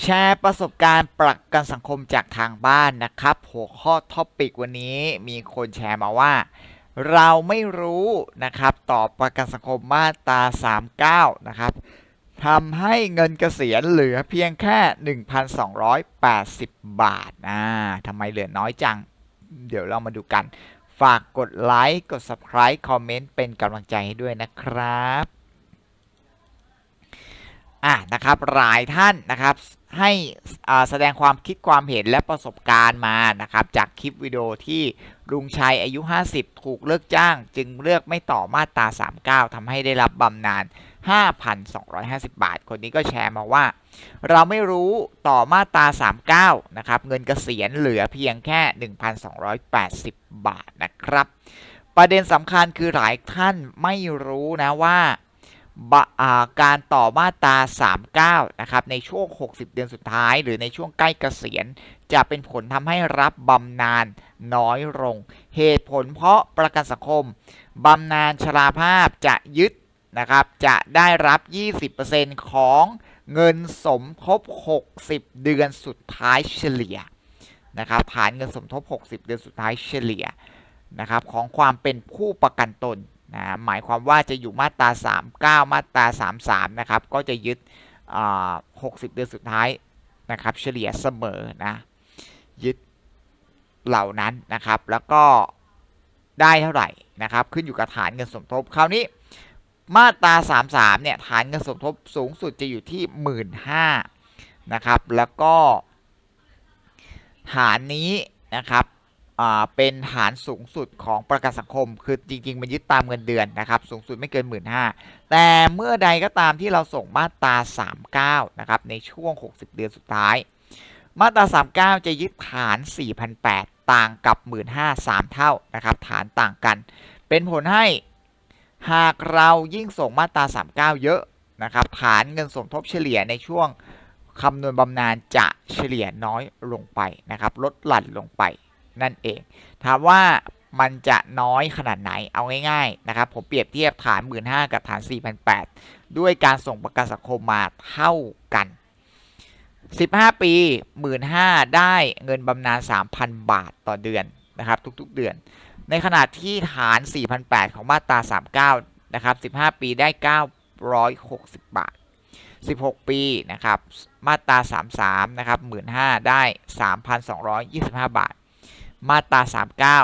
แชร์ประสบการณ์ประกันสังคมจากทางบ้านนะครับ หัวข้อท็อปิกวันนี้มีคนแชร์มาว่า เราไม่รู้นะครับต่อประกันสังคมมาตรา 39 นะครับทำให้เงินเกษียณเหลือเพียงแค่ 1,280 บาทอ่าทำไมเหลือน้อยจัง เดี๋ยวเรามาดูกัน ฝากกดไลค์ กด Subscribe คอมเมนต์เป็นกำลังใจให้ด้วยนะครับ อะนะครับหลายท่านนะครับให้แสดงความคิดความเห็นและประสบการณ์มานะครับจากคลิปวิดีโอที่ลุงชัยอายุ 50 ถูกเลิกจ้าง จึงเลือกไม่ต่อมาตรา 39ทำให้ได้รับบำนาญ 5,250 บาท คนนี้ก็แชร์มาว่า เราไม่รู้ต่อมาตรา 39 นะครับเงินเกษียณเหลือเพียงแค่ 1,280 บาทนะครับ ประเด็นสำคัญคือหลายท่านไม่รู้นะว่า การต่อมาตรา 39 นะครับ ในช่วง 60 เดือนสุดท้าย หรือในช่วงใกล้เกษียณ จะเป็นผลทำให้รับบำนาญน้อยลง เหตุผลเพราะประกันสังคมบำนาญชราภาพจะยึดนะครับ จะได้รับ 20%ของเงินสมทบ 60 เดือนสุดท้ายเฉลี่ยนะครับ ฐานเงินสมทบ 60 เดือนสุดท้ายเฉลี่ยนะครับของความเป็นผู้ประกันตน นะหมายความว่าจะอยู่มาตรา 39 มาตรา 33 นะครับ ก็จะยึด 60 เดือนสุดท้ายนะครับ เฉลี่ยเสมอนะ ยึดเหล่านั้นนะครับ แล้วก็ได้เท่าไหร่นะครับ ขึ้นอยู่กับฐานเงินสมทบ คราวนี้มาตรา 33 เนี่ย ฐานเงินสมทบสูงสุดจะอยู่ที่ 15,000นะครับ แล้วก็ฐานนี้นะครับ เป็นฐานสูงสุดของประกันสังคม คือจริง ๆ มันยึดตามเงินเดือนนะครับ สูงสุดไม่เกิน 1 5ื่นแต่เมื่อใดก็ตามที่เราส่งมาตรา 39 นะครับ ในช่วง 60 เดือนสุดท้าย มาตรา 39 จะยึดฐาน 4,800 ต่างกับ 15,000 3เท่านะครับ ฐานต่างกัน เป็นผลให้หากเรายิ่งส่งมาตรา 39 เยอะนะครับ ฐานเงินสมทบเฉลี่ยในช่วงคำนวณบำนาญจะเฉลี่ยน้อยลงไปนะครับ ลดหลั่นลงไป นั่นเอง ถามว่ามันจะน้อยขนาดไหนเอาง่ายๆนะครับผมเปรียบเทียบฐาน 15,000กับฐาน 4,800 ด้วยการส่งประกันสังคมมาเท่ากัน 15 ปี 15,000 ได้เงินบำนาญ 3,000 บาทต่อเดือนนะครับทุกๆเดือน ในขณะที่ฐาน 4,800 ของมาตรา 39 นะครับ 15 ปีได้ 960 บาท 16 ปีนะครับมาตรา 33 นะครับ 15,000 ได้ 3,225 บาท มาตรา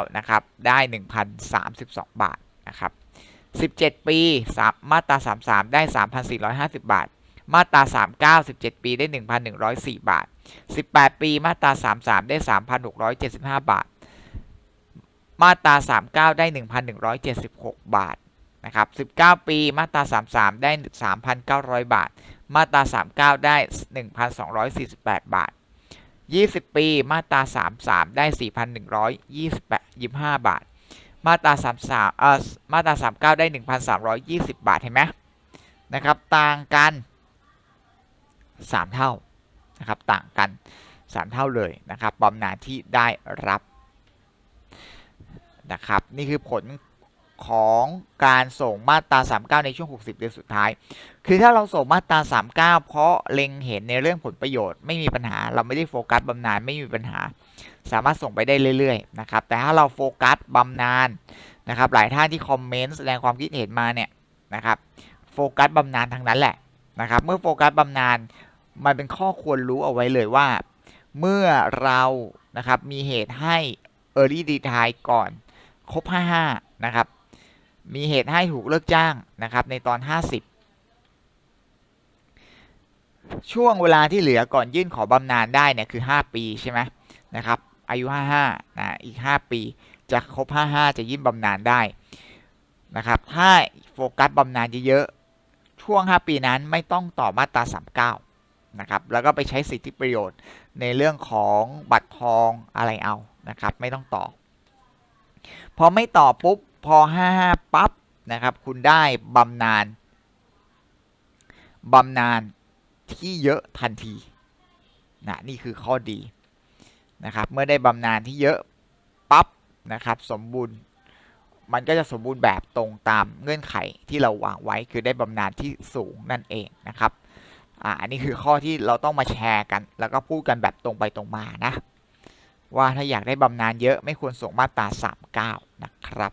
39 นะครับ ได้ 1,032 บาทนะครับ 17 ปีมาตรา 33 ได้ 3,450 บาท มาตรา 39 17 ปีได้ 1,104 บาท 18 ปีมาตรา 33 ได้ 3,675 บาท มาตรา 39 ได้ 1,176 บาทนะครับ 19 ปีมาตรา 33 ได้ 3,900 บาท มาตรา 39 ได้ 1,248 บาท 20 ปี มาตรา 33 ได้ 4,125 บาท มาตรา 33เอ่อมาตรา 39 ได้ 1,320 บาท เห็นไหมนะครับ ต่างกัน 3 เท่า นะครับ ต่างกัน 3 เท่าเลยนะครับบำนาญที่ได้รับ นะครับ นี่คือผล ของการส่งมาตรา 39 ในช่วง 60 เดือนสุดท้าย คือถ้าเราส่งมาตรา 39 เพราะเล็งเห็นในเรื่องผลประโยชน์ไม่มีปัญหา เราไม่ได้โฟกัสบำนาญไม่มีปัญหา สามารถส่งไปได้เรื่อยๆนะครับ แต่ถ้าเราโฟกัสบำนาญนะครับ หลายท่านที่คอมเมนต์แสดงความคิดเห็นมาเนี่ยนะครับ โฟกัสบำนาญทั้งนั้นแหละนะครับ เมื่อโฟกัสบำนาญมันเป็นข้อควรรู้เอาไว้เลยว่า เมื่อเรานะครับมีเหตุให้ Early Retire ก่อน ครบ 55 นะครับ มีเหตุให้ถูกเลิกจ้างนะครับในตอน 50 ช่วงเวลาที่เหลือก่อนยื่นขอบำนาญได้เนี่ยคือ 5 ปีใช่ไหมนะครับอายุ 55นะอีก 5 ปีจะครบ 55 จะยื่นบำนาญได้นะครับถ้าโฟกัสบำนาญเยอะๆช่วง 5 ปีนั้นไม่ต้องต่อมาตรา 39นะครับแล้วก็ไปใช้สิทธิประโยชน์ในเรื่องของบัตรทองอะไรเอานะครับไม่ต้องต่อพอไม่ต่อปุ๊บ พอ 55 ปั๊บนะครับคุณได้บำนาญบำนาญที่เยอะทันทีนะนี่คือข้อดีนะครับเมื่อได้บำนาญที่เยอะปั๊บนะครับสมบูรณ์มันก็จะสมบูรณ์แบบตรงตามเงื่อนไขที่เราวางไว้คือได้บำนาญที่สูงนั่นเองนะครับอ่าอันนี้คือข้อที่เราต้องมาแชร์กัน แล้วก็พูดกันแบบตรงไปตรงมานะ ว่าถ้าอยากได้บำนาญเยอะไม่ควรส่งมาตรา 39 นะครับ